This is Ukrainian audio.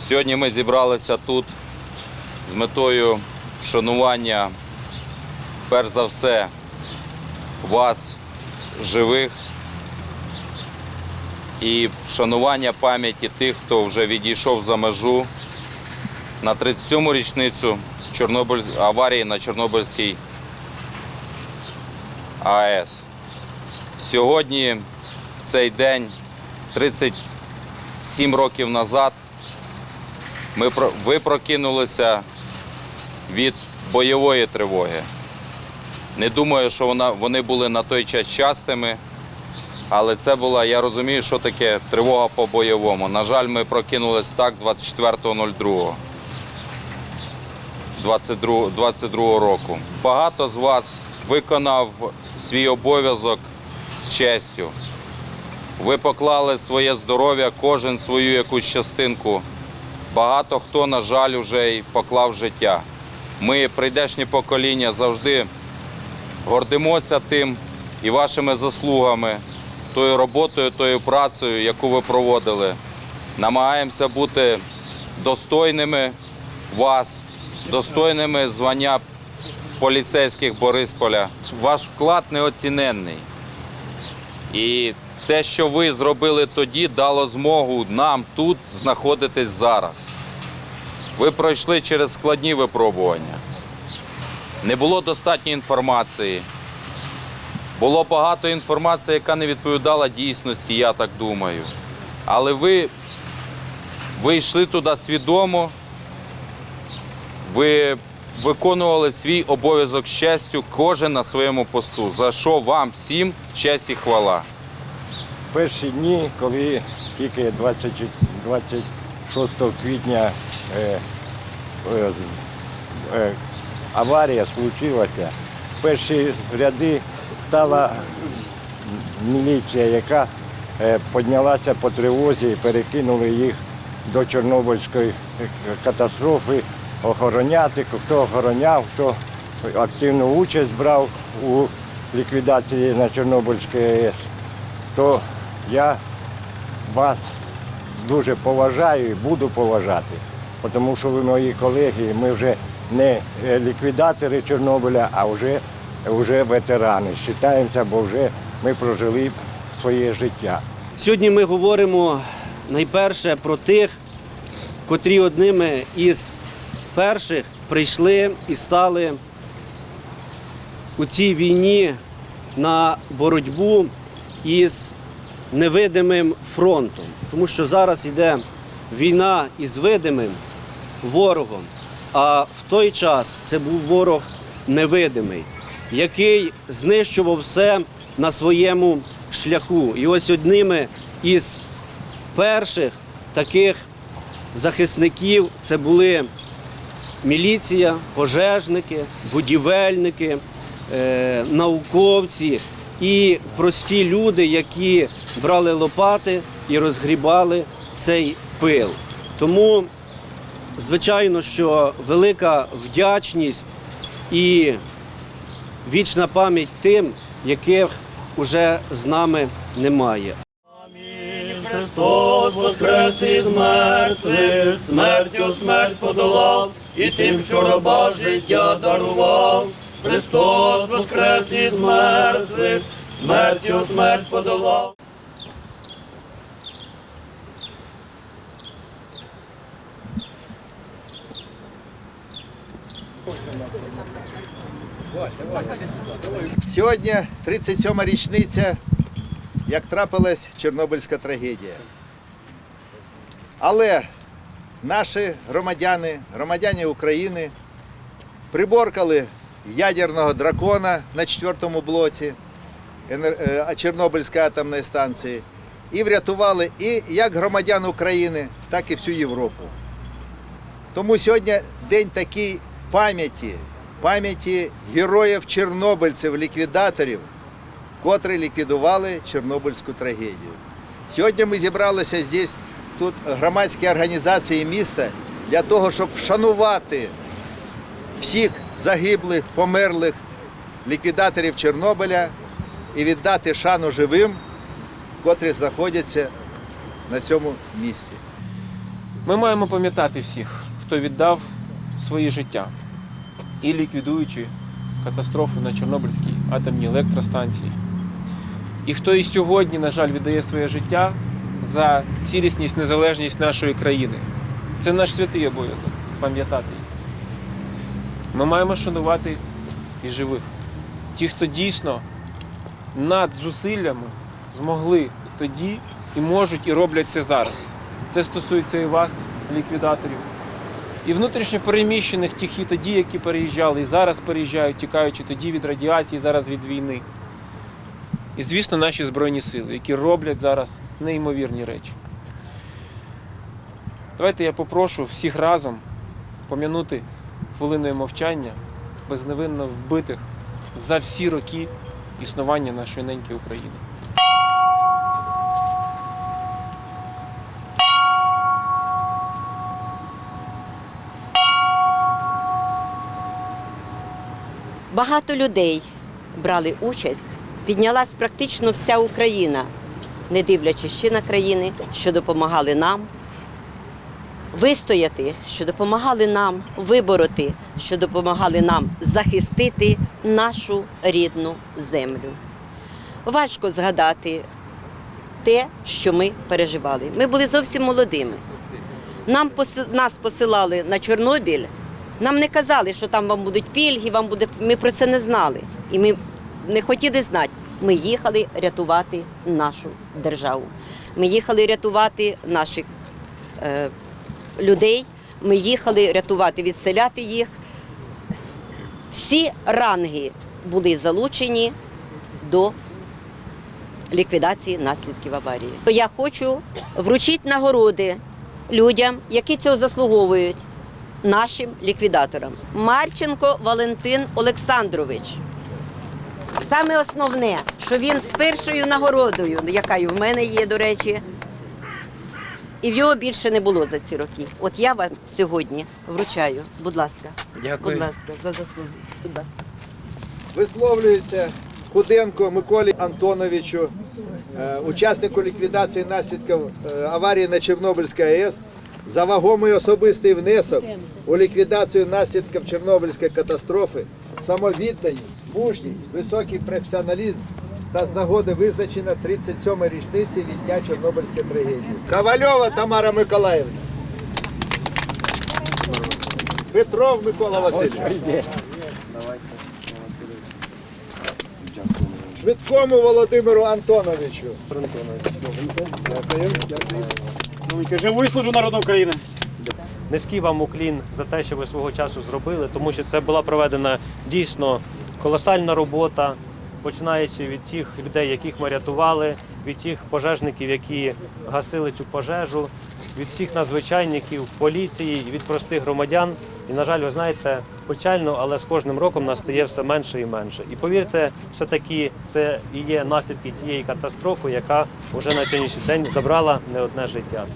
Сьогодні ми зібралися тут з метою вшанування, перш за все, вас, живих, і вшанування пам'яті тих, хто вже відійшов за межу на 37-му річницю Чорнобиль... аварії на Чорнобильській АЕС. Сьогодні, в цей день, 37 років назад, ми, ви прокинулися від бойової тривоги. Не думаю, що вона, вони були на той час частими, але це була, я розумію, що таке тривога по бойовому. На жаль, ми прокинулись так 24.02. 22, 22 року. Багато з вас виконав свій обов'язок з честю. Ви поклали своє здоров'я, кожен свою якусь частинку. Багато хто, на жаль, вже й поклав життя. Ми, прийдешні покоління, завжди гордимося тим і вашими заслугами, тою роботою, тою працею, яку ви проводили. Намагаємося бути достойними вас, достойними звання поліцейських Борисполя. Ваш вклад неоціненний. І те, що ви зробили тоді, дало змогу нам тут знаходитись зараз. Ви пройшли через складні випробування. Не було достатньо інформації. Було багато інформації, яка не відповідала дійсності, я так думаю. Але ви, ви йшли туди свідомо, ви виконували свій обов'язок з кожен на своєму посту, за що вам всім честь і хвала. перші дні, коли тільки 20 26 квітня е, е, е, аварія случилася, перші ряди стала міліція, яка е, піднялася по тривозі і перекинули їх до Чорнобильської е, катастрофи охороняти, хто охороняв, хто активну участь брав у ліквідації на Чорнобильській АЕС то я вас дуже поважаю і буду поважати, тому що ви мої колеги, ми вже не е, ліквідатори Чорнобиля, а вже, вже ветерани. Вважаємося, бо вже ми прожили своє життя. Сьогодні ми говоримо найперше про тих, котрі одними із перших прийшли і стали у цій війні на боротьбу із невидимим фронтом. Тому що зараз йде війна із видимим ворогом, а в той час це був ворог невидимий, який знищував все на своєму шляху. І ось одними із перших таких захисників це були міліція, пожежники, будівельники, е, науковці і прості люди, які брали лопати і розгрібали цей пил. Тому, звичайно, що велика вдячність і вічна пам'ять тим, яких уже з нами немає. Христос воскрес із мертвих, смертю смерть подолав, і тим, що раба життя дарував. Христос воскрес із мертвих, смертю смерть подолав. Сьогодні 37-ма річниця, як трапилась Чорнобильська трагедія. Але наші громадяни, громадяни України, приборкали ядерного дракона на четвертому блоці е, Чорнобильської атомної станції і врятували і як громадян України, так і всю Європу. Тому сьогодні день такий пам'яті, пам'яті героїв чорнобильців, ліквідаторів, котрі ліквідували Чорнобильську трагедію. Сьогодні ми зібралися здесь, тут громадські організації міста для того, щоб вшанувати всіх загиблих, померлих ліквідаторів Чорнобиля і віддати шану живим, котрі знаходяться на цьому місці. Ми маємо пам'ятати всіх, хто віддав свої життя і ліквідуючи катастрофу на Чорнобильській атомній електростанції. І хто і сьогодні, на жаль, віддає своє життя за цілісність, незалежність нашої країни. Це наш святий обов'язок пам'ятати. Ми маємо шанувати і живих. Ті, хто дійсно над зусиллями змогли тоді і можуть, і роблять це зараз. Це стосується і вас, ліквідаторів, і внутрішньо переміщених тих і тоді, які переїжджали, і зараз переїжджають, тікаючи тоді від радіації, зараз від війни. І, звісно, наші Збройні сили, які роблять зараз неймовірні речі. Давайте я попрошу всіх разом пом'янути хвилиною мовчання безневинно вбитих за всі роки існування нашої неньки України. Багато людей брали участь, піднялась практично вся Україна, не дивлячись ще на країни, що допомагали нам вистояти, що допомагали нам вибороти, що допомагали нам захистити нашу рідну землю. Важко згадати те, що ми переживали. Ми були зовсім молодими. Нам нас посилали на Чорнобиль. Нам не казали, що там вам будуть пільги, вам буде. Ми про це не знали. І ми не хотіли знати. Ми їхали рятувати нашу державу. Ми їхали рятувати наших е, людей. Ми їхали рятувати, відселяти їх. Всі ранги були залучені до ліквідації наслідків аварії. Я хочу вручити нагороди людям, які цього заслуговують, нашим ліквідаторам. Марченко Валентин Олександрович. Саме основне, що він з першою нагородою, яка і в мене є, до речі, і в його більше не було за ці роки. От я вам сьогодні вручаю. Будь ласка, Дякую. будь ласка, за заслуги. Будь ласка. Висловлюється Худенко Миколі Антоновичу, е, учаснику ліквідації наслідків е, аварії на Чорнобильській АЕС, за вагомий особистий внесок у ліквідацію наслідків Чорнобильської катастрофи, самовідданість, мужність, високий професіоналізм та з нагоди визначена 37 річниці від дня Чорнобильської трагедії. Ковальова Тамара Миколаївна. Петров Микола Васильович. Швидкому Володимиру Антоновичу. Живу і служу народу України. Низький вам уклін за те, що ви свого часу зробили, тому що це була проведена дійсно колосальна робота, починаючи від тих людей, яких ми рятували, від тих пожежників, які гасили цю пожежу, від всіх надзвичайників, поліції, від простих громадян. І, на жаль, ви знаєте, печально, але з кожним роком нас стає все менше і менше. І повірте, все-таки це і є наслідки тієї катастрофи, яка вже на сьогоднішній день забрала не одне життя.